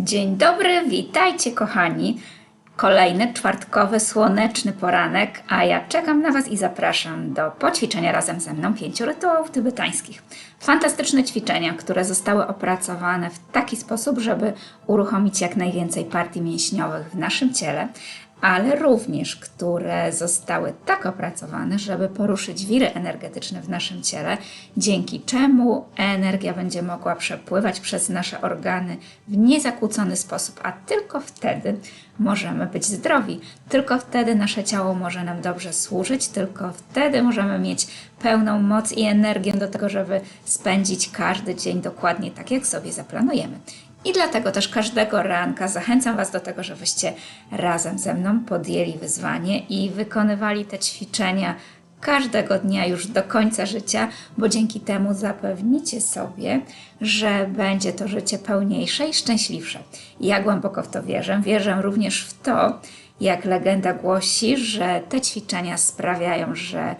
Dzień dobry, witajcie kochani. Kolejny czwartkowy słoneczny poranek, a ja czekam na Was i zapraszam do poćwiczenia razem ze mną pięciu rytuałów tybetańskich. Fantastyczne ćwiczenia, które zostały opracowane w taki sposób, żeby uruchomić jak najwięcej partii mięśniowych w naszym ciele, ale również które zostały tak opracowane, żeby poruszyć wiry energetyczne w naszym ciele, dzięki czemu energia będzie mogła przepływać przez nasze organy w niezakłócony sposób, a tylko wtedy możemy być zdrowi, tylko wtedy nasze ciało może nam dobrze służyć, tylko wtedy możemy mieć pełną moc i energię do tego, żeby spędzić każdy dzień dokładnie tak, jak sobie zaplanujemy. I dlatego też każdego ranka zachęcam Was do tego, żebyście razem ze mną podjęli wyzwanie i wykonywali te ćwiczenia każdego dnia już do końca życia, bo dzięki temu zapewnicie sobie, że będzie to życie pełniejsze i szczęśliwsze. Ja głęboko w to wierzę. Wierzę również w to, jak legenda głosi, że te ćwiczenia sprawiają, że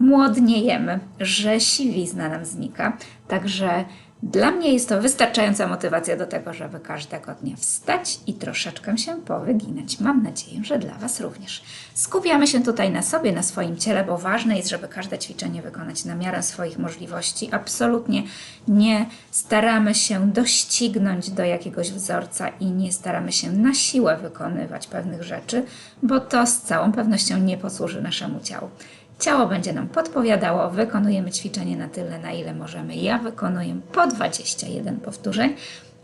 młodniejemy, że siwizna nam znika. Także dla mnie jest to wystarczająca motywacja do tego, żeby każdego dnia wstać i troszeczkę się powyginać. Mam nadzieję, że dla Was również. Skupiamy się tutaj na sobie, na swoim ciele, bo ważne jest, żeby każde ćwiczenie wykonać na miarę swoich możliwości. Absolutnie nie staramy się doścignąć do jakiegoś wzorca i nie staramy się na siłę wykonywać pewnych rzeczy, bo to z całą pewnością nie posłuży naszemu ciału. Ciało będzie nam podpowiadało, wykonujemy ćwiczenie na tyle, na ile możemy. Ja wykonuję po 21 powtórzeń,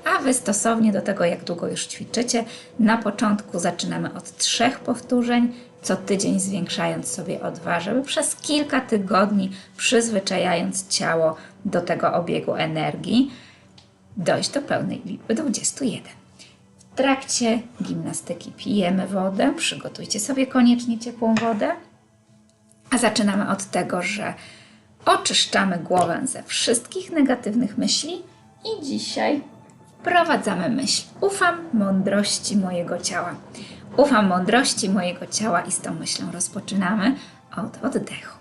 a Wy stosownie do tego, jak długo już ćwiczycie, na początku zaczynamy od trzech powtórzeń, co tydzień zwiększając sobie o żeby przez kilka tygodni, przyzwyczajając ciało do tego obiegu energii, dojść do pełnej liczby 21. W trakcie gimnastyki pijemy wodę, przygotujcie sobie koniecznie ciepłą wodę. A zaczynamy od tego, że oczyszczamy głowę ze wszystkich negatywnych myśli i dzisiaj wprowadzamy myśl. Ufam mądrości mojego ciała. Ufam mądrości mojego ciała i z tą myślą rozpoczynamy od oddechu.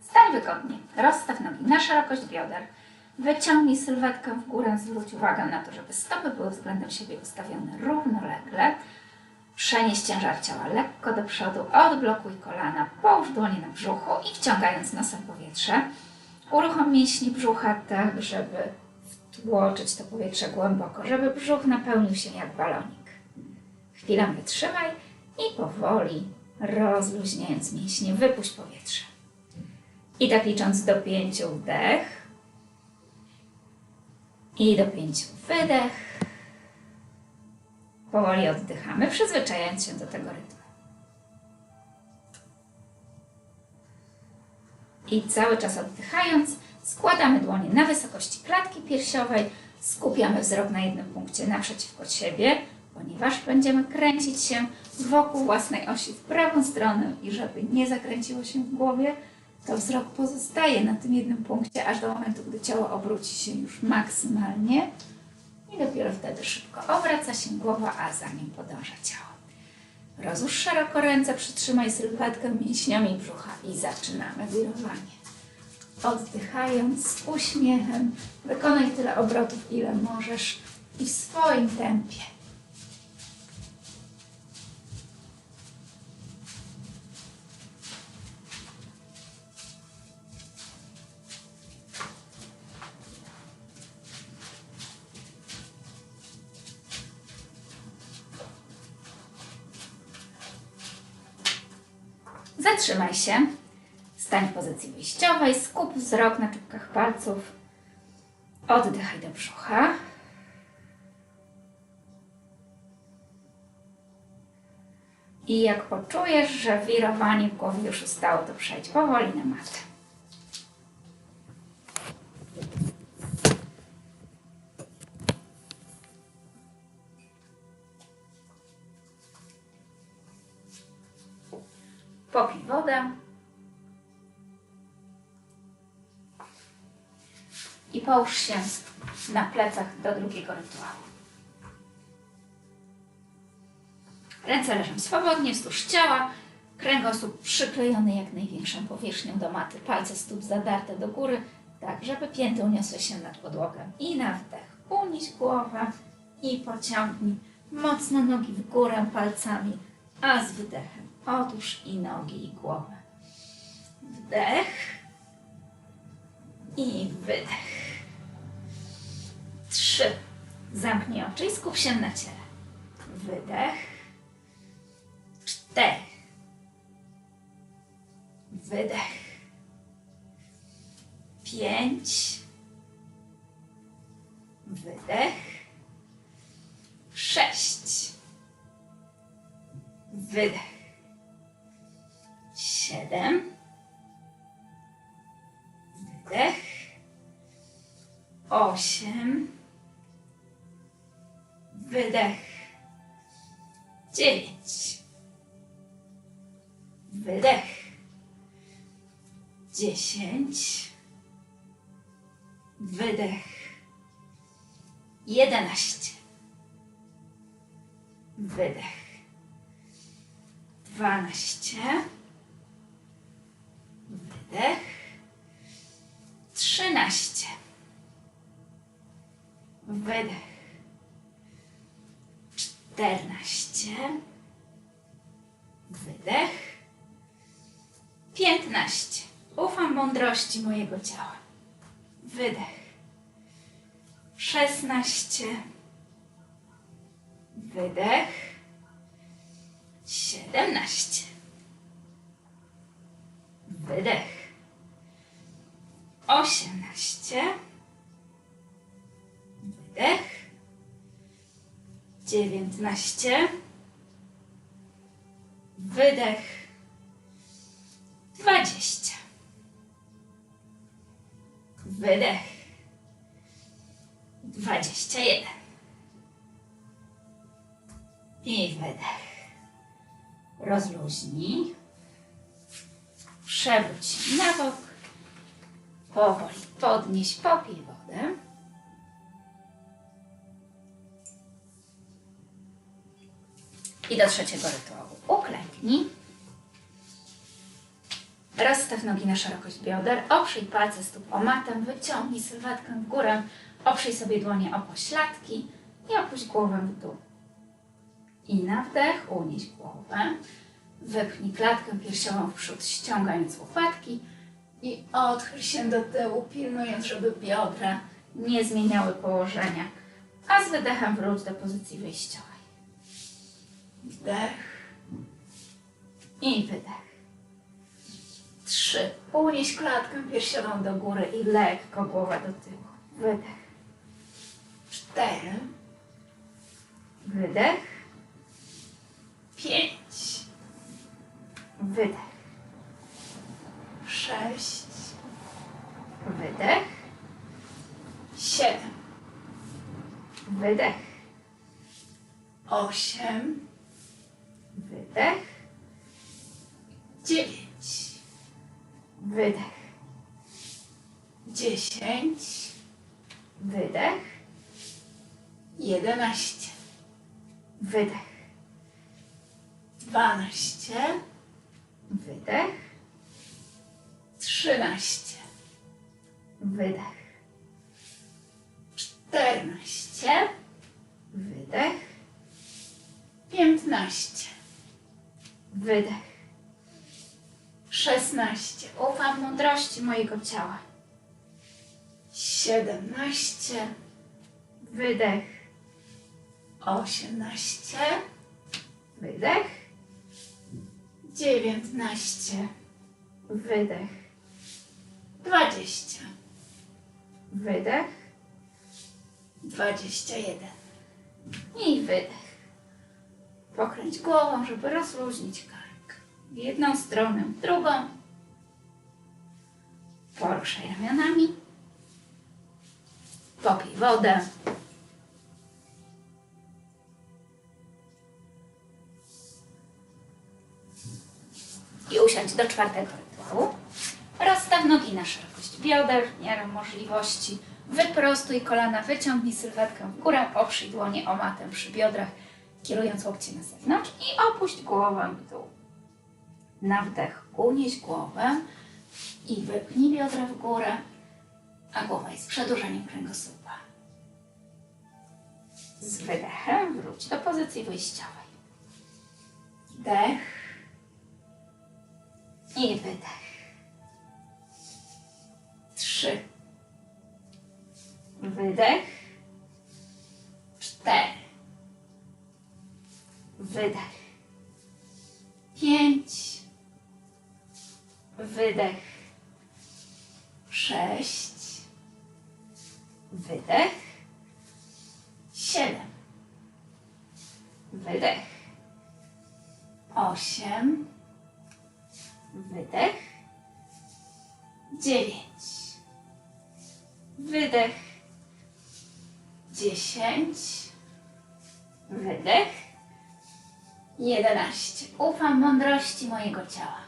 Stań wygodnie. Rozstaw nogi na szerokość bioder. Wyciągnij sylwetkę w górę, zwróć uwagę na to, żeby stopy były względem siebie ustawione równolegle. Przenieś ciężar ciała lekko do przodu, odblokuj kolana, połóż dłonie na brzuchu i wciągając nosem powietrze, uruchom mięśnie brzucha tak, żeby wtłoczyć to powietrze głęboko, żeby brzuch napełnił się jak balonik. Chwilę wytrzymaj i powoli, rozluźniając mięśnie, wypuść powietrze. I tak licząc do pięciu wdech, i do pięciu wydech. Powoli oddychamy, przyzwyczajając się do tego rytmu. I cały czas oddychając, składamy dłonie na wysokości klatki piersiowej, skupiamy wzrok na jednym punkcie naprzeciwko siebie, ponieważ będziemy kręcić się wokół własnej osi w prawą stronę i żeby nie zakręciło się w głowie, to wzrok pozostaje na tym jednym punkcie, aż do momentu, gdy ciało obróci się już maksymalnie i dopiero wtedy szybko obraca się głowa, a za nim podąża ciało. Rozłóż szeroko ręce, przytrzymaj sylwetkę mięśniami brzucha i zaczynamy wirowanie. Oddychając z uśmiechem, wykonaj tyle obrotów, ile możesz i w swoim tempie. Zatrzymaj się. Stań w pozycji wyjściowej, skup wzrok na czubkach palców. Oddychaj do brzucha. I jak poczujesz, że wirowanie w głowie już ustało, to przejdź powoli na matę. Połóż się na plecach do drugiego rytuału. Ręce leżą swobodnie wzdłuż ciała, Kręgosłup przyklejony jak największą powierzchnią do maty. Palce stóp zadarte do góry, tak żeby pięty uniosły się nad podłogę. I na wdech unieś głowę i pociągnij mocno nogi w górę palcami, a z wydechem otóż i nogi i głowę. Wdech i wydech. Trzy. Zamknij oczy i skup się na ciele. Wydech. Cztery. Wydech. Pięć. Wydech. Sześć. Wydech. Siedem. Wydech. Osiem. Wydech. Dziewięć. Wydech. Dziesięć. Wydech. Jedenaście. Wydech. Dwanaście. Wydech. Trzynaście. Wydech. Czternaście. Wydech. Piętnaście. Ufam mądrości mojego ciała. Wydech. Szesnaście. Wydech. Siedemnaście. Wydech. Osiemnaście. Dziewiętnaście. Wydech. Dwadzieścia. Wydech. Dwadzieścia jeden. I wydech. Rozluźnij. Przewróć na bok. Powoli podnieś, popij wodę. I do trzeciego rytuału. Uklęknij. Rozstaw nogi na szerokość bioder, oprzyj palce stóp o matę, wyciągnij sylwetkę w górę, oprzyj sobie dłonie o pośladki i opuść głowę w dół. I na wdech unieś głowę, wypchnij klatkę piersiową w przód, ściągając łopatki i odchyl się do tyłu, pilnując, żeby biodra nie zmieniały położenia, a z wydechem wróć do pozycji wyjściowej. Wdech i wydech. Trzy. Unieś klatkę piersiową do góry i lekko głowa do tyłu. Wydech. Cztery. Wydech. Pięć. Wydech. Sześć. Wydech. Siedem. Wydech. Osiem. Wydech. Dziewięć. Wydech. Dziesięć. Wydech. Jedenaście. Wydech. Dwanaście. Wydech. Trzynaście. Wydech. Czternaście. Wydech. Piętnaście. Wydech. Szesnaście. Ufam mądrości mojego ciała. Siedemnaście. Wydech. Osiemnaście. Wydech. Dziewiętnaście. Wydech. Dwadzieścia. Wydech. Dwadzieścia jeden. I wydech. Pokręć głową, żeby rozluźnić kark. W jedną stronę, w drugą. Poruszaj ramionami. Popij wodę. I usiądź do czwartego rytuału. Rozstaw nogi na szerokość bioder, w miarę możliwości. Wyprostuj kolana, wyciągnij sylwetkę w górę, oprzyj dłonie o matę przy biodrach, kierując łokcie na zewnątrz i opuść głowę w dół. Na wdech unieś głowę i wypnij biodra w górę, a głowa jest przedłużeniem kręgosłupa. Z wydechem wróć do pozycji wyjściowej. Wdech i wydech. Trzy. Wydech. Cztery. Wydech. Pięć. Wydech. Sześć. Wydech. Siedem. Wydech. Osiem. Wydech. Dziewięć. Wydech. Dziesięć. Wydech. Jedenaście. Ufam mądrości mojego ciała.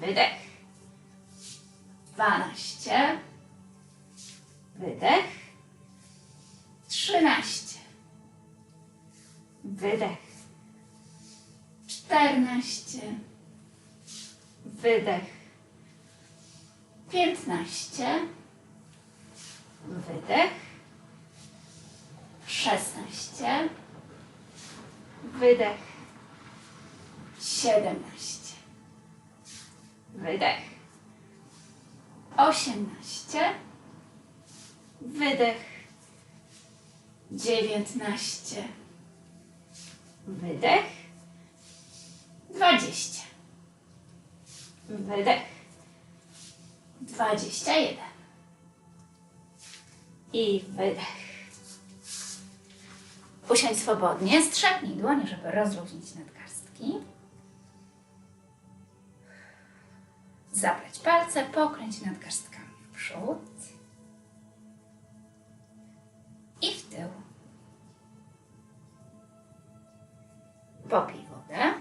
Wydech. Dwanaście. Wydech. Trzynaście. Wydech. Czternaście. Wydech. Piętnaście. Wydech. Szesnaście. Wydech. Siedemnaście. Wydech. Osiemnaście. Wydech. Dziewiętnaście. Wydech. Dwadzieścia. Wydech. Dwadzieścia jeden. I wydech. Usiądź swobodnie, strzepnij dłonie, żeby rozluźnić nadgarstki. Zapleć palce, pokręć nadgarstkami w przód i w tył. Popij wodę.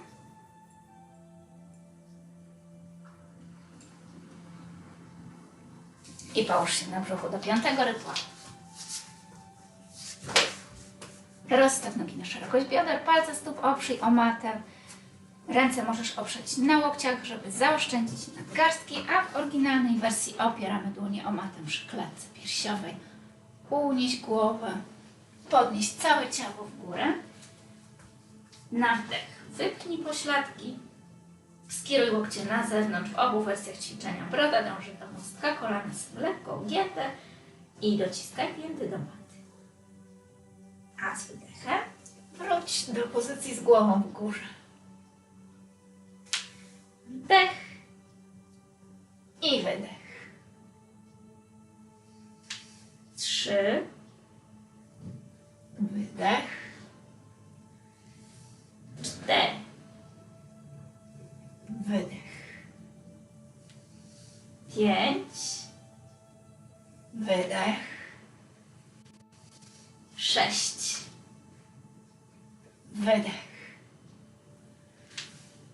I połóż się na brzuchu do piątego rytuału. Rozstaw nogi na szerokość bioder, palce stóp oprzyj o matę. Ręce możesz oprzeć na łokciach, żeby zaoszczędzić nadgarstki, a w oryginalnej wersji opieramy dłonie o matę przy klatce piersiowej. Unieś głowę, podnieś całe ciało w górę. Na wdech wypnij pośladki, skieruj łokcie na zewnątrz. W obu wersjach ćwiczenia broda dąży do mostka, kolana są lekko ugięte i dociskaj pięty do maty. A z wydechem wróć do pozycji z głową w górze. Wdech i wydech. Trzy. Wydech. Cztery. Wydech. Pięć. Wydech. Sześć. Wydech.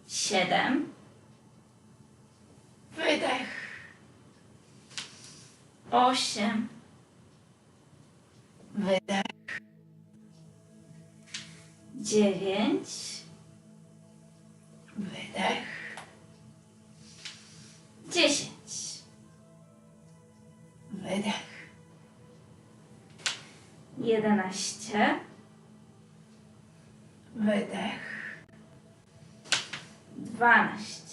Siedem. Wydech. Osiem. Wydech. Dziewięć. Wydech. Dziesięć. Wydech. Jedenaście. Wydech. Dwanaście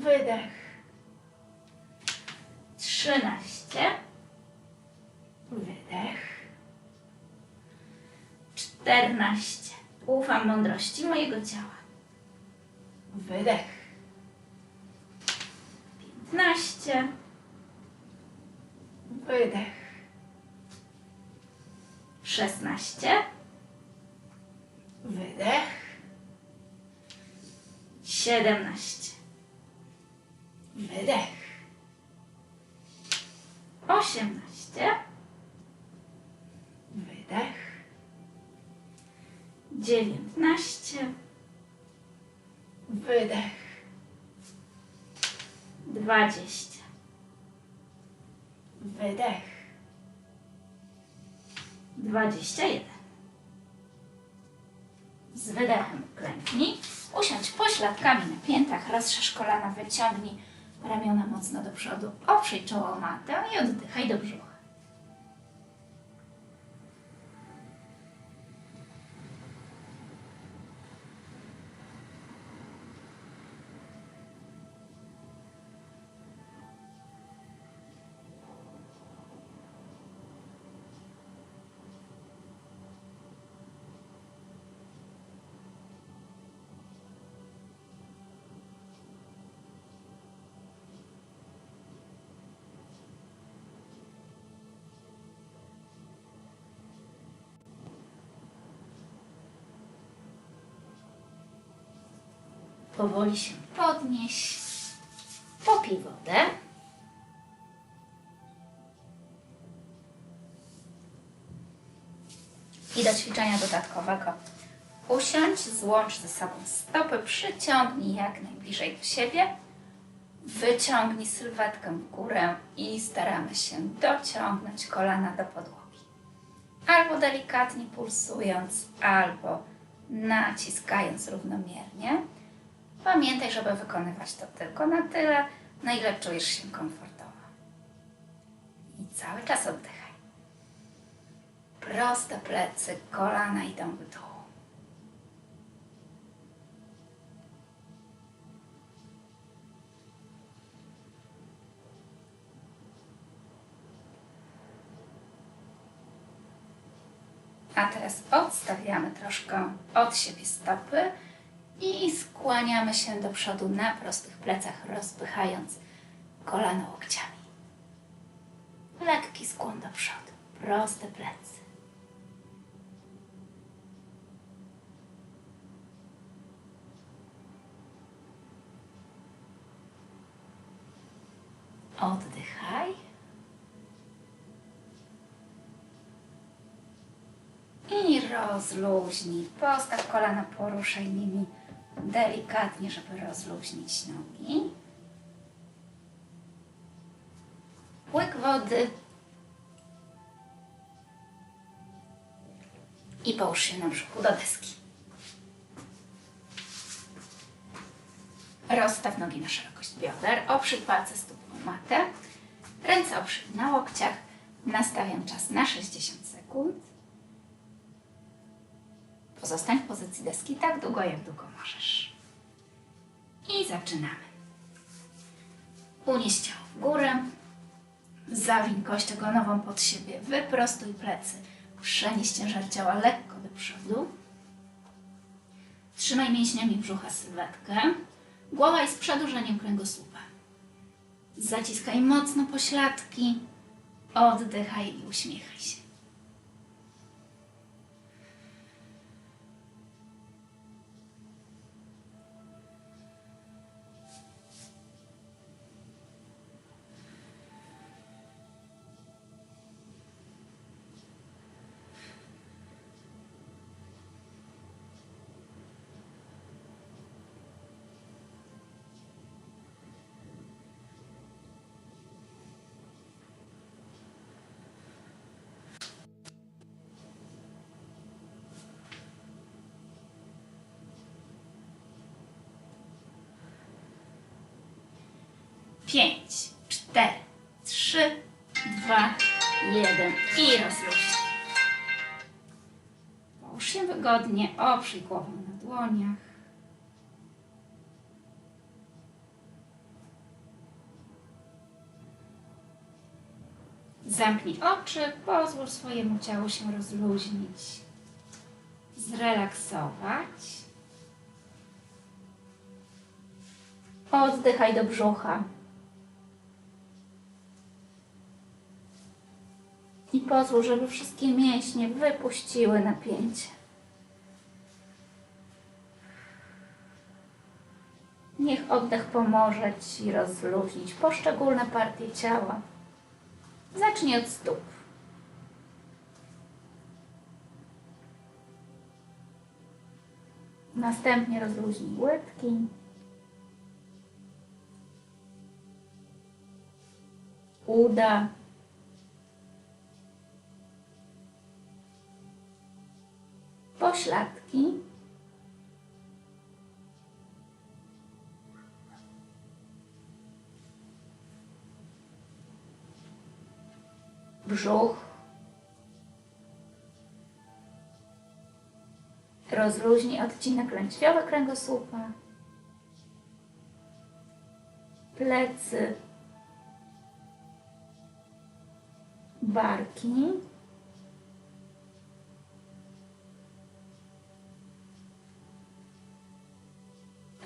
wydech. Trzynaście, wydech. Czternaście. Ufam mądrości mojego ciała. Wydech. 15. Wydech. 16. Wydech. 17. Dwadzieścia. Wydech. Dwadzieścia jeden. Z wydechem klęknij. Usiądź pośladkami na piętach, rozszerz kolana, wyciągnij ramiona mocno do przodu, oprzyj czoło matę i oddychaj do brzucha. Powoli się podnieś. Popij wodę. I do ćwiczenia dodatkowego usiądź, złącz ze sobą stopy, przyciągnij jak najbliżej do siebie, wyciągnij sylwetkę w górę i staramy się dociągnąć kolana do podłogi. Albo delikatnie pulsując, albo naciskając równomiernie. Pamiętaj, żeby wykonywać to tylko na tyle, na ile czujesz się komfortowo. I cały czas oddychaj. Proste plecy, kolana idą w dół. A teraz odstawiamy troszkę od siebie stopy i skłaniamy się do przodu na prostych plecach, rozpychając kolano łokciami. Lekki skłon do przodu, proste plecy. Oddychaj. I rozluźnij. Postaw kolana, poruszaj nimi delikatnie, żeby rozluźnić nogi. Łyk wody. I połóż się na brzuchu do deski. Rozstaw nogi na szerokość bioder, oprzyj palce stóp o matę, ręce oprzyj na łokciach. Nastawiam czas na 60 sekund. Pozostań w pozycji deski tak długo, jak długo możesz. I zaczynamy. Unieś ciało w górę. Zawiń kość ogonową pod siebie. Wyprostuj plecy. Przenieś ciężar ciała lekko do przodu. Trzymaj mięśniami brzucha sylwetkę. Głowa jest przedłużeniem kręgosłupa. Zaciskaj mocno pośladki. Oddychaj i uśmiechaj się. Pięć, cztery, trzy, dwa, jeden i rozluźnij. Połóż się wygodnie, oprzyj głowę na dłoniach. Zamknij oczy, pozwól swojemu ciału się rozluźnić, zrelaksować. Oddychaj do brzucha. I pozwól, żeby wszystkie mięśnie wypuściły napięcie. Niech oddech pomoże Ci rozluźnić poszczególne partie ciała. Zacznij od stóp. Następnie rozluźnij łydki. Uda. pośladki. Brzuch. Rozluźnij odcinek lędźwiowy kręgosłupa. Plecy. Barki.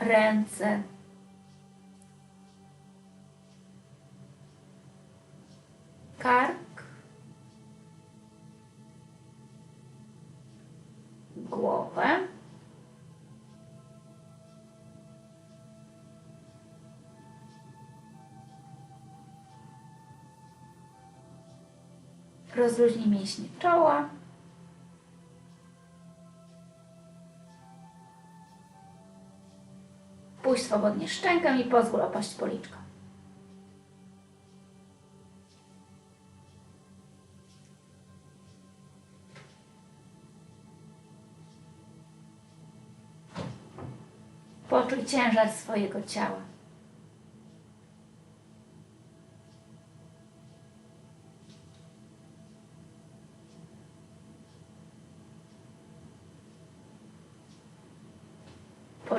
Ręce. Kark. Głowę. Rozluźnij mięśnie czoła. Puść swobodnie szczękę i pozwól opaść policzkom. Poczuj ciężar swojego ciała.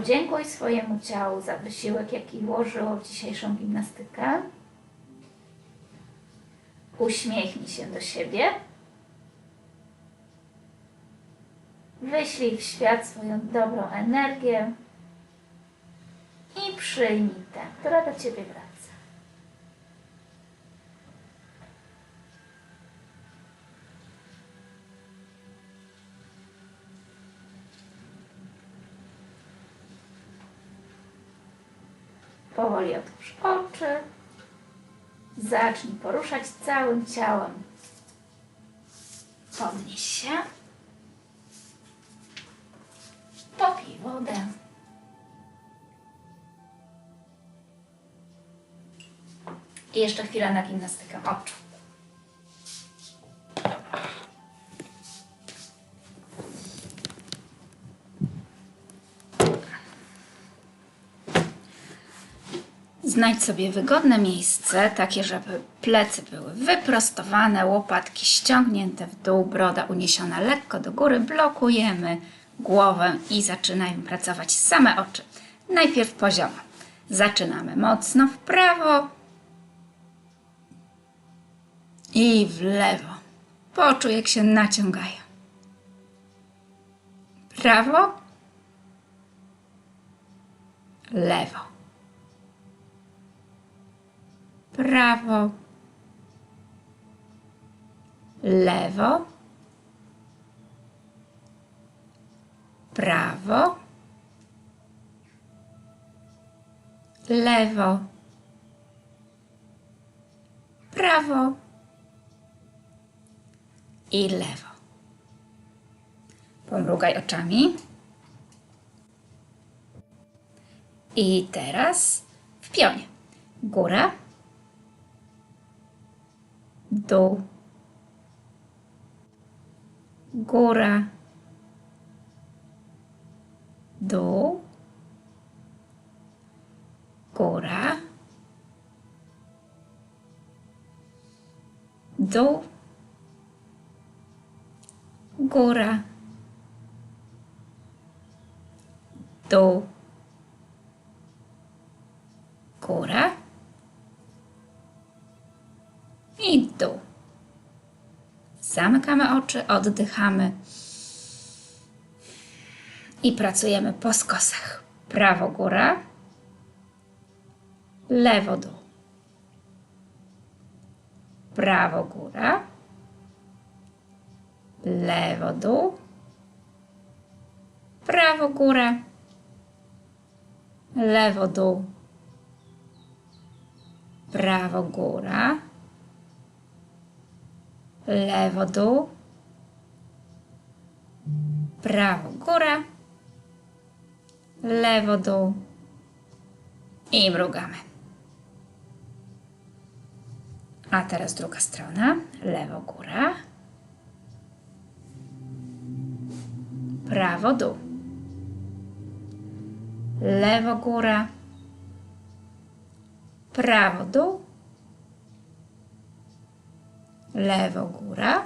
Podziękuj swojemu ciału za wysiłek, jaki włożyło w dzisiejszą gimnastykę. Uśmiechnij się do siebie. Wyślij w świat swoją dobrą energię i przyjmij tę, która do ciebie wraca. Powoli otwórz oczy. Zacznij poruszać całym ciałem. Podnieś się. Popij wodę. I jeszcze chwilę na gimnastykę oczu. Znajdź sobie wygodne miejsce, takie, żeby plecy były wyprostowane, łopatki ściągnięte w dół, broda uniesiona lekko do góry. Blokujemy głowę i zaczynajmy pracować same oczy. Najpierw poziomo. Zaczynamy mocno w prawo i w lewo. Poczuj, jak się naciągają. Prawo, lewo. Prawo, lewo, prawo, lewo, prawo i lewo. Pomrugaj oczami. I teraz w pionie. Góra, dół, góra, dół, góra, dół, góra, dół, góra i dół. Zamykamy oczy, oddychamy i pracujemy po skosach. Prawo góra, lewo dół. Prawo góra, lewo dół. Prawo góra, lewo dół. Prawo góra, lewo dół, prawo góra, lewo dół. I mrugamy. A teraz druga strona, lewo góra, prawo dół, lewo góra, prawo dół, lewo góra,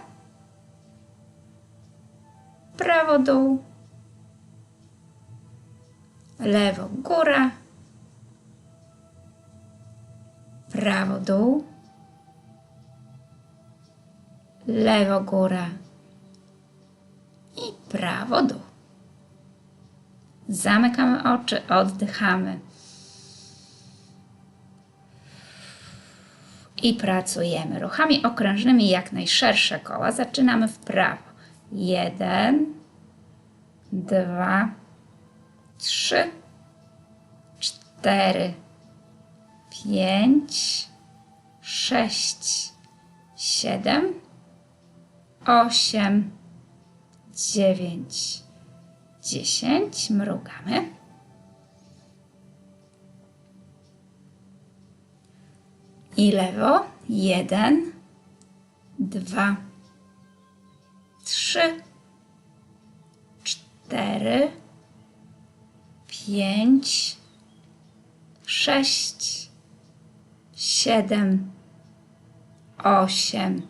prawo dół, lewo góra, prawo dół, lewo góra i prawo dół. Zamykamy oczy, oddychamy. I pracujemy ruchami okrężnymi jak najszersze koła. Zaczynamy w prawo. Jeden, dwa, trzy, cztery, pięć, sześć, siedem, osiem, dziewięć, dziesięć. Mrugamy. I lewo. Jeden, dwa, trzy, cztery, pięć, sześć, siedem, osiem,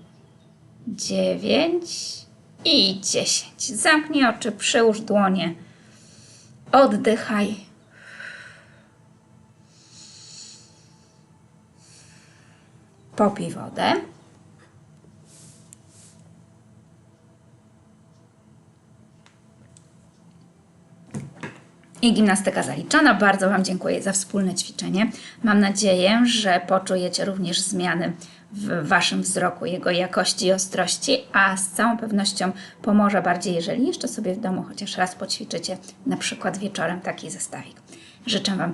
dziewięć i dziesięć. Zamknij oczy, przyłóż dłonie. Oddychaj. Popij wodę. I gimnastyka zaliczona. Bardzo Wam dziękuję za wspólne ćwiczenie. Mam nadzieję, że poczujecie również zmiany w Waszym wzroku, jego jakości i ostrości, a z całą pewnością pomoże bardziej, jeżeli jeszcze sobie w domu chociaż raz poćwiczycie, na przykład wieczorem taki zestawik. Życzę Wam